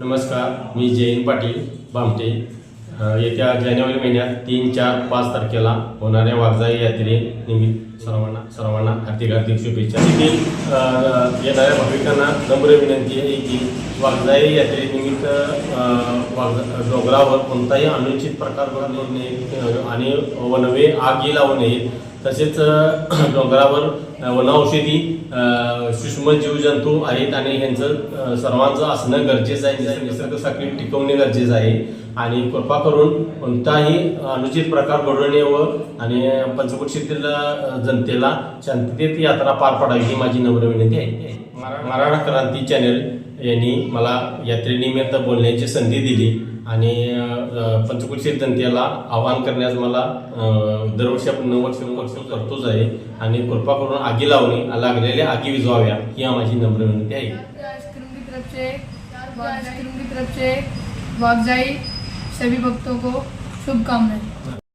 नमस्कार मी जयंत पाटील बामटे. येत्या जानेवारी महिन्यात तीन चार पाच तारखेला होणाऱ्या वागजाई यात्रे निमित्त सर्वांना सर्वांना हार्दिक हार्दिक शुभेच्छा. देखील येणाऱ्या भाविकांना नम्र विनंती आहे की वाघजाई यात्रेनिमित्त अ, वाघ डोंगरावर कोणताही अनुचित प्रकार घडू नये आणि वनवे आगी लावू नये. तसेच डोंगरावर वनौषधी सूक्ष्म जीवजंतू आहेत आणि ह्यांचं सर्वांचं असणं गरजेचं आहे. निसर्ग निसर्ग साखळी टिकवणे गरजेचं आहे. आणि कृपा करून कोणताही अनुचित प्रकार घडू नये व आणि अ, जनतेला शांततेत यात्रा पार पाडावी ही माझी नम्र विनंती आहे. मरा- मराठा क्रांती चॅनल यांनी मला यात्रेनिमित्त बोलण्याची संधी दिली आणि क्षेत्र जनतेला आवाहन करण्यास मला दरवर्षी आपण नऊ वर्ष वर्ष करतोच आहे आणि कृपा करून आगी लावणे लागलेल्या आगी विझवाव्या ही माझी नम्र विनंती आहे. वागजाई सभी भक्तों को शुभकामनाएं।